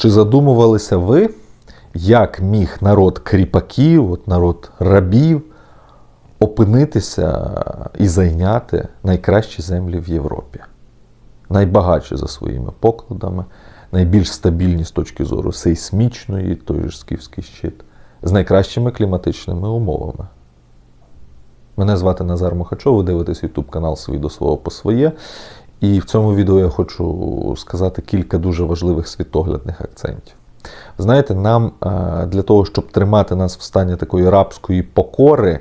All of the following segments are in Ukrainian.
Чи задумувалися ви, як міг народ кріпаків, от народ рабів опинитися і зайняти найкращі землі в Європі? Найбагатші за своїми покладами, найбільш стабільні з точки зору сейсмічної, той же скіфський щит, з найкращими кліматичними умовами. Мене звати Назар Мухачов, ви дивитесь YouTube канал «Свій до свого по своє. І в цьому відео я хочу сказати кілька дуже важливих світоглядних акцентів. Знаєте, нам для того, щоб тримати нас в стані такої рабської покори,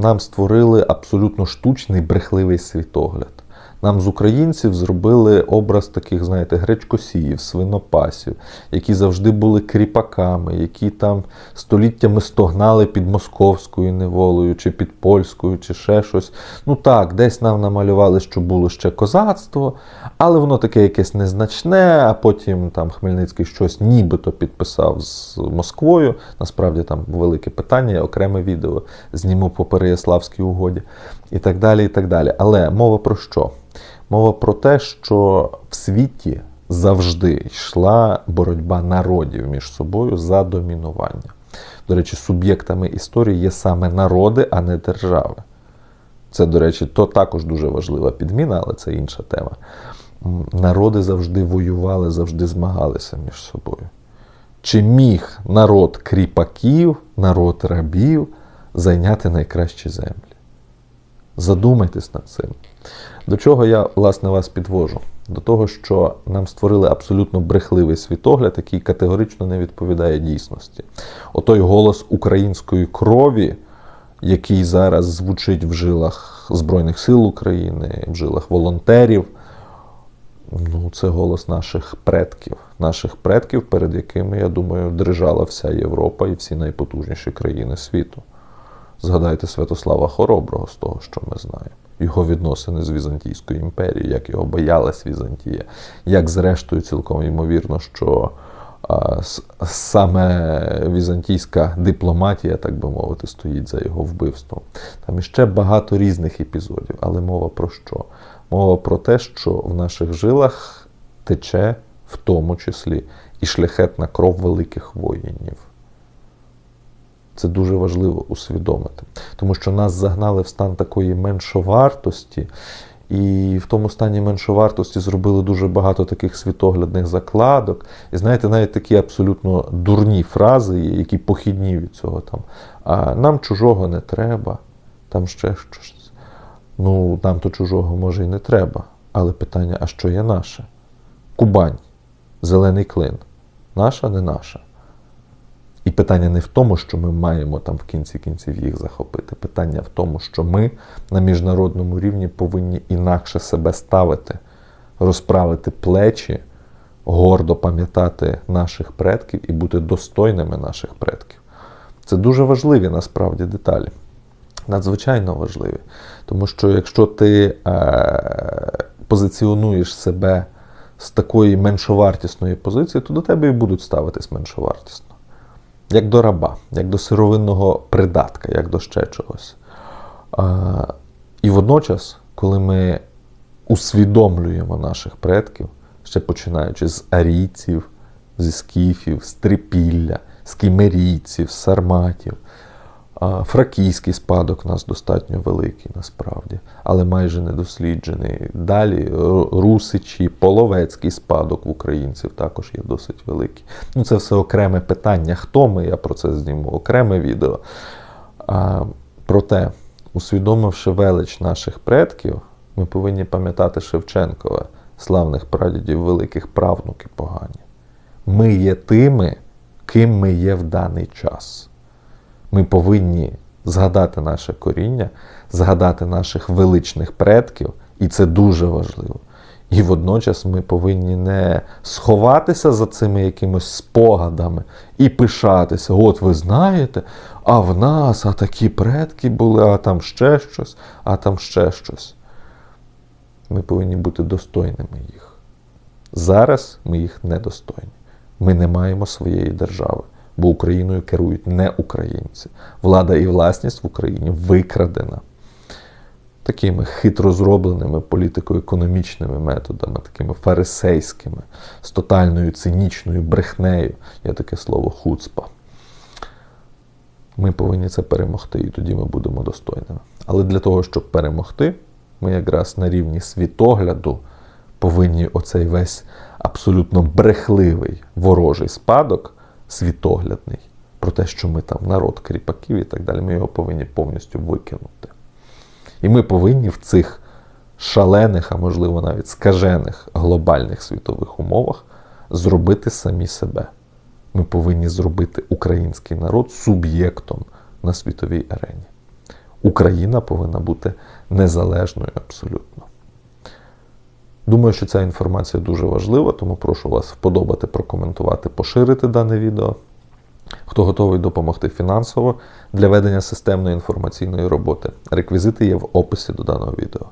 нам створили абсолютно штучний брехливий світогляд. Нам з українців зробили образ таких, знаєте, гречкосіїв, свинопасів, які завжди були кріпаками, які там століттями стогнали під московською неволею, чи під польською, чи ще щось. Ну так, десь нам намалювали, що було ще козацтво, але воно таке якесь незначне, а потім там Хмельницький щось нібито підписав з Москвою. Насправді там велике питання, окреме відео зніму по Переяславській угоді і так далі. і так далі. Але мова про що? Мова про те, що в світі завжди йшла боротьба народів між собою за домінування. До речі, суб'єктами історії є саме народи, а не держави. Це, до речі, то також дуже важлива підміна, але це інша тема. Народи завжди воювали, завжди змагалися між собою. Чи міг народ кріпаків, народ рабів зайняти найкращі землі? Задумайтесь над цим. До чого я, власне, вас підвожу? До того, що нам створили абсолютно брехливий світогляд, який категорично не відповідає дійсності. Отой голос української крові, який зараз звучить в жилах Збройних сил України, в жилах волонтерів, ну, це голос наших предків, наших предків, перед якими, я думаю, дрижала вся Європа і всі найпотужніші країни світу. Згадайте Святослава Хороброго з того, що ми знаємо. Його відносини з Візантійською імперією, як його боялась Візантія, як зрештою цілком ймовірно, що а, саме візантійська дипломатія, так би мовити, стоїть за його вбивством. Там іще багато різних епізодів, але мова про що? Мова про те, що в наших жилах тече в тому числі і шляхетна кров великих воїнів. Це дуже важливо усвідомити, тому що нас загнали в стан такої меншовартості, і в тому стані меншовартості зробили дуже багато таких світоглядних закладок. І знаєте, навіть такі абсолютно дурні фрази, які похідні від цього там. А нам чужого не треба, там ще щось. Ну, нам то чужого може і не треба. Але питання: а що є наше? Кубань, зелений клин. Наша, не наша. І питання не в тому, що ми маємо там в кінці кінців їх захопити. Питання в тому, що ми на міжнародному рівні повинні інакше себе ставити, розправити плечі, гордо пам'ятати наших предків і бути достойними наших предків. Це дуже важливі насправді деталі. Надзвичайно важливі. Тому що якщо ти е, позиціонуєш себе з такої меншовартісної позиції, то до тебе і будуть ставитись меншовартісно як до раба, як до сировинного придатка, як до ще чогось. І водночас, коли ми усвідомлюємо наших предків, ще починаючи з арійців, зі скіфів, з трипілля, з кімерійців, з сарматів, фракійський спадок у нас достатньо великий насправді, але майже недосліджений. Далі ру- русичі, половецький спадок в українців також є досить великий. Ну, це все окреме питання. Хто ми? Я про це зніму окреме відео. А, проте, усвідомивши велич наших предків, ми повинні пам'ятати Шевченкова, славних прадідів, великих правнуки погані. Ми є тими, ким ми є в даний час. Ми повинні згадати наше коріння, згадати наших величних предків, і це дуже важливо. І водночас ми повинні не сховатися за цими якимось спогадами і пишатися. От ви знаєте, а в нас а такі предки були, а там ще щось, а там ще щось. Ми повинні бути достойними їх. Зараз ми їх недостойні. Ми не маємо своєї держави, бо Україною керують не українці. Влада і власність в Україні викрадена. такими хитро зробленими політико-економічними методами, такими фарисейськими, з тотальною цинічною брехнею, є таке слово хуцпа. Ми повинні це перемогти, і тоді ми будемо достойними. Але для того, щоб перемогти, ми якраз на рівні світогляду повинні оцей весь абсолютно брехливий ворожий спадок, світоглядний, про те, що ми там народ кріпаків і так далі, ми його повинні повністю викинути. І ми повинні в цих шалених, а можливо навіть скажених глобальних світових умовах зробити самі себе. Ми повинні зробити український народ суб'єктом на світовій арені. Україна повинна бути незалежною абсолютно. Думаю, що ця інформація дуже важлива, тому прошу вас вподобати, прокоментувати, поширити дане відео. Хто готовий допомогти фінансово для ведення системної інформаційної роботи, реквізити є в описі до даного відео.